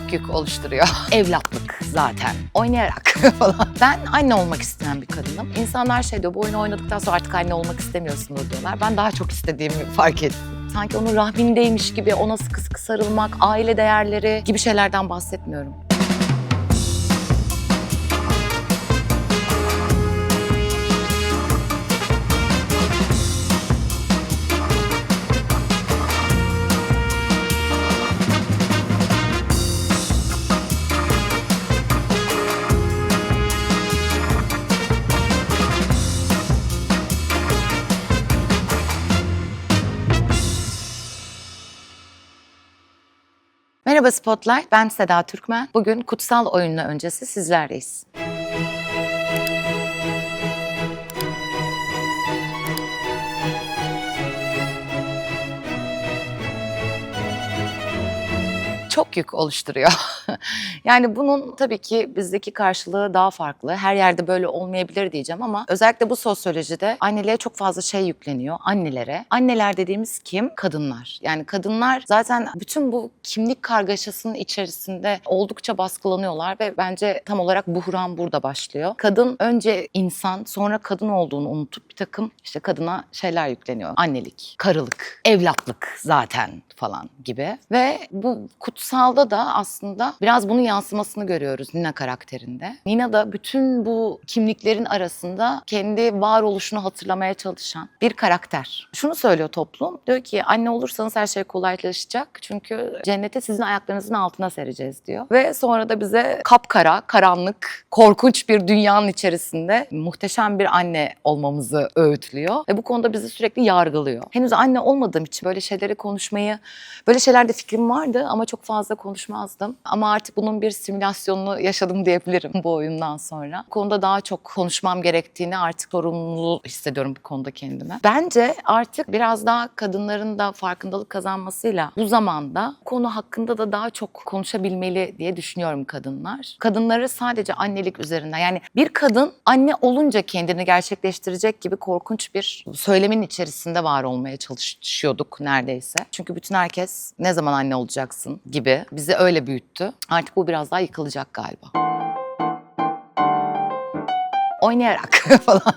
çok yük oluşturuyor. Evlatlık zaten. Oynayarak falan. Ben anne olmak isteyen bir kadınım. İnsanlar şey diyor bu oyunu oynadıktan sonra artık anne olmak istemiyorsunuz diyorlar. Ben daha çok istediğimi fark ettim. Sanki onun rahmindeymiş gibi ona sıkı sıkı sarılmak, aile değerleri gibi şeylerden bahsetmiyorum. Merhaba Spotlight, ben Seda Türkmen. Bugün kutsal oyunla öncesi sizlerleyiz. çok yük oluşturuyor. yani bunun tabii ki bizdeki karşılığı daha farklı. Her yerde böyle olmayabilir diyeceğim ama özellikle bu sosyolojide anneliğe çok fazla şey yükleniyor. Annelere. Anneler dediğimiz kim? Kadınlar. Yani kadınlar zaten bütün bu kimlik kargaşasının içerisinde oldukça baskılanıyorlar ve bence tam olarak buhran burada başlıyor. Kadın önce insan sonra kadın olduğunu unutup bir takım işte kadına şeyler yükleniyor. Annelik, karılık, evlatlık zaten falan gibi. Ve bu kutsalda da aslında biraz bunun yansımasını görüyoruz Nina karakterinde. Nina da bütün bu kimliklerin arasında kendi varoluşunu hatırlamaya çalışan bir karakter. Şunu söylüyor toplum. Diyor ki anne olursanız her şey kolaylaşacak. Çünkü cennete sizin ayaklarınızın altına sereceğiz diyor. Ve sonra da bize kapkara, karanlık, korkunç bir dünyanın içerisinde muhteşem bir anne olmamızı öğütlüyor. Ve bu konuda bizi sürekli yargılıyor. Henüz anne olmadığım için böyle şeyleri konuşmayı, böyle şeylerde fikrim vardı ama çok fazla konuşmazdım. Ama artık bunun bir simülasyonunu yaşadım diyebilirim bu oyundan sonra. Bu konuda daha çok konuşmam gerektiğini artık sorumlu hissediyorum bu konuda kendime. Bence artık biraz daha kadınların da farkındalık kazanmasıyla bu zamanda konu hakkında da daha çok konuşabilmeli diye düşünüyorum kadınlar. Kadınları sadece annelik üzerinden yani bir kadın anne olunca kendini gerçekleştirecek gibi korkunç bir söylemin içerisinde var olmaya çalışıyorduk neredeyse. Çünkü bütün herkes ne zaman anne olacaksın gibi bizi öyle büyüttü. Artık bu biraz daha yıkılacak galiba oynayarak falan.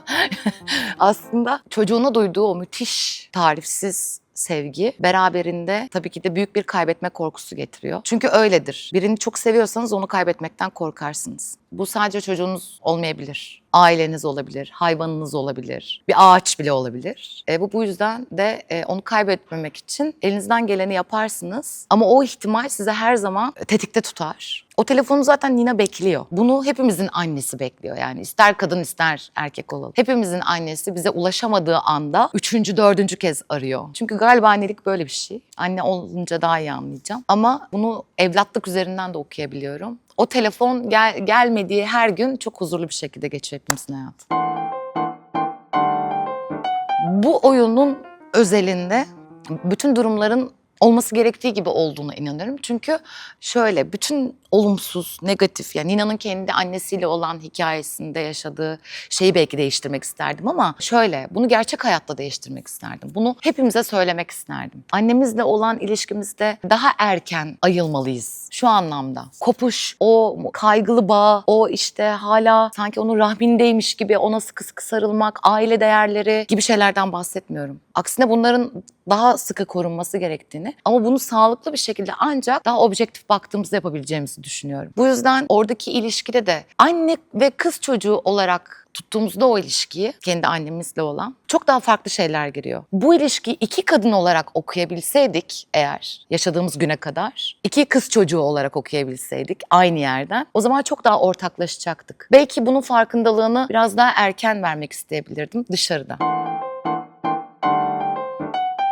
Aslında çocuğuna duyduğu o müthiş tarifsiz sevgi beraberinde tabii ki de büyük bir kaybetme korkusu getiriyor. Çünkü öyledir. Birini çok seviyorsanız onu kaybetmekten korkarsınız. Bu sadece çocuğunuz olmayabilir. Aileniz olabilir, hayvanınız olabilir, bir ağaç bile olabilir. E, bu bu yüzden de e, onu kaybetmemek için elinizden geleni yaparsınız. Ama o ihtimal size her zaman tetikte tutar. O telefonu zaten Nina bekliyor. Bunu hepimizin annesi bekliyor yani. ister kadın ister erkek olalım. Hepimizin annesi bize ulaşamadığı anda üçüncü, dördüncü kez arıyor. Çünkü galiba annelik böyle bir şey. Anne olunca daha iyi anlayacağım. Ama bunu evlatlık üzerinden de okuyabiliyorum. O telefon gel, gelmediği her gün çok huzurlu bir şekilde geçiyor hepimizin hayatı. Bu oyunun özelinde bütün durumların olması gerektiği gibi olduğuna inanıyorum. Çünkü şöyle bütün olumsuz, negatif yani Nina'nın kendi annesiyle olan hikayesinde yaşadığı şeyi belki değiştirmek isterdim ama şöyle bunu gerçek hayatta değiştirmek isterdim. Bunu hepimize söylemek isterdim. Annemizle olan ilişkimizde daha erken ayılmalıyız şu anlamda. Kopuş, o kaygılı bağ, o işte hala sanki onun rahmindeymiş gibi ona sıkı sıkı sarılmak, aile değerleri gibi şeylerden bahsetmiyorum. Aksine bunların daha sıkı korunması gerektiğini ama bunu sağlıklı bir şekilde ancak daha objektif baktığımızda yapabileceğimizi düşünüyorum. Bu yüzden oradaki ilişkide de anne ve kız çocuğu olarak tuttuğumuzda o ilişkiyi kendi annemizle olan çok daha farklı şeyler giriyor. Bu ilişkiyi iki kadın olarak okuyabilseydik eğer yaşadığımız güne kadar iki kız çocuğu olarak okuyabilseydik aynı yerden o zaman çok daha ortaklaşacaktık. Belki bunun farkındalığını biraz daha erken vermek isteyebilirdim dışarıda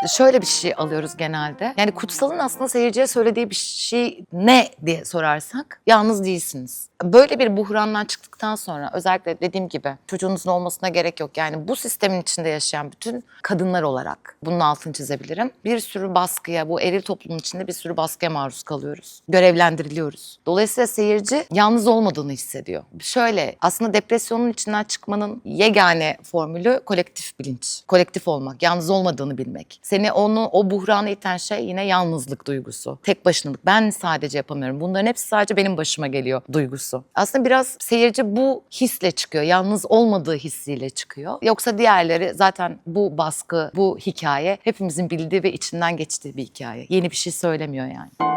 şöyle bir şey alıyoruz genelde. Yani kutsalın aslında seyirciye söylediği bir şey ne diye sorarsak yalnız değilsiniz. Böyle bir buhrandan çıktıktan sonra özellikle dediğim gibi çocuğunuzun olmasına gerek yok. Yani bu sistemin içinde yaşayan bütün kadınlar olarak bunun altını çizebilirim. Bir sürü baskıya, bu eril toplumun içinde bir sürü baskıya maruz kalıyoruz. Görevlendiriliyoruz. Dolayısıyla seyirci yalnız olmadığını hissediyor. Şöyle aslında depresyonun içinden çıkmanın yegane formülü kolektif bilinç. Kolektif olmak, yalnız olmadığını bilmek. Seni onu o buhrana iten şey yine yalnızlık duygusu. Tek başınalık. Ben sadece yapamıyorum. Bunların hepsi sadece benim başıma geliyor duygusu. Aslında biraz seyirci bu hisle çıkıyor. Yalnız olmadığı hissiyle çıkıyor. Yoksa diğerleri zaten bu baskı, bu hikaye hepimizin bildiği ve içinden geçtiği bir hikaye. Yeni bir şey söylemiyor yani.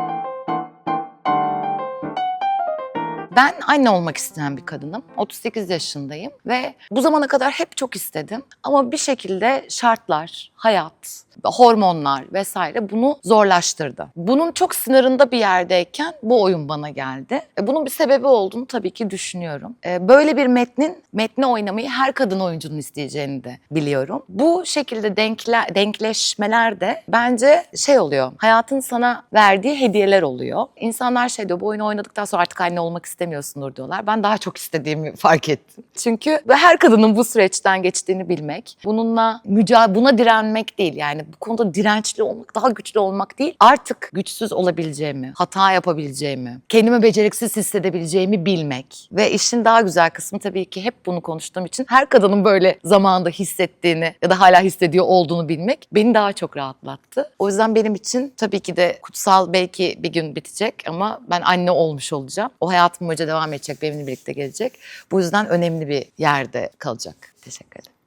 Ben anne olmak isteyen bir kadınım. 38 yaşındayım ve bu zamana kadar hep çok istedim. Ama bir şekilde şartlar, hayat, hormonlar vesaire bunu zorlaştırdı. Bunun çok sınırında bir yerdeyken bu oyun bana geldi. E, Bunun bir sebebi olduğunu tabii ki düşünüyorum. E, Böyle bir metnin, metni oynamayı her kadın oyuncunun isteyeceğini de biliyorum. Bu şekilde denkle, denkleşmeler de bence şey oluyor. Hayatın sana verdiği hediyeler oluyor. İnsanlar şey diyor bu oyunu oynadıktan sonra artık anne olmak istemiyorsundur diyorlar. Ben daha çok istediğimi fark ettim. Çünkü her kadının bu süreçten geçtiğini bilmek, bununla mücadele, buna direnmek değil yani bu konuda dirençli olmak, daha güçlü olmak değil. Artık güçsüz olabileceğimi, hata yapabileceğimi, kendimi beceriksiz hissedebileceğimi bilmek ve işin daha güzel kısmı tabii ki hep bunu konuştuğum için her kadının böyle zamanında hissettiğini ya da hala hissediyor olduğunu bilmek beni daha çok rahatlattı. O yüzden benim için tabii ki de kutsal belki bir gün bitecek ama ben anne olmuş olacağım. O hayatım boyunca devam edecek, benimle birlikte gelecek. Bu yüzden önemli bir yerde kalacak. Teşekkür ederim.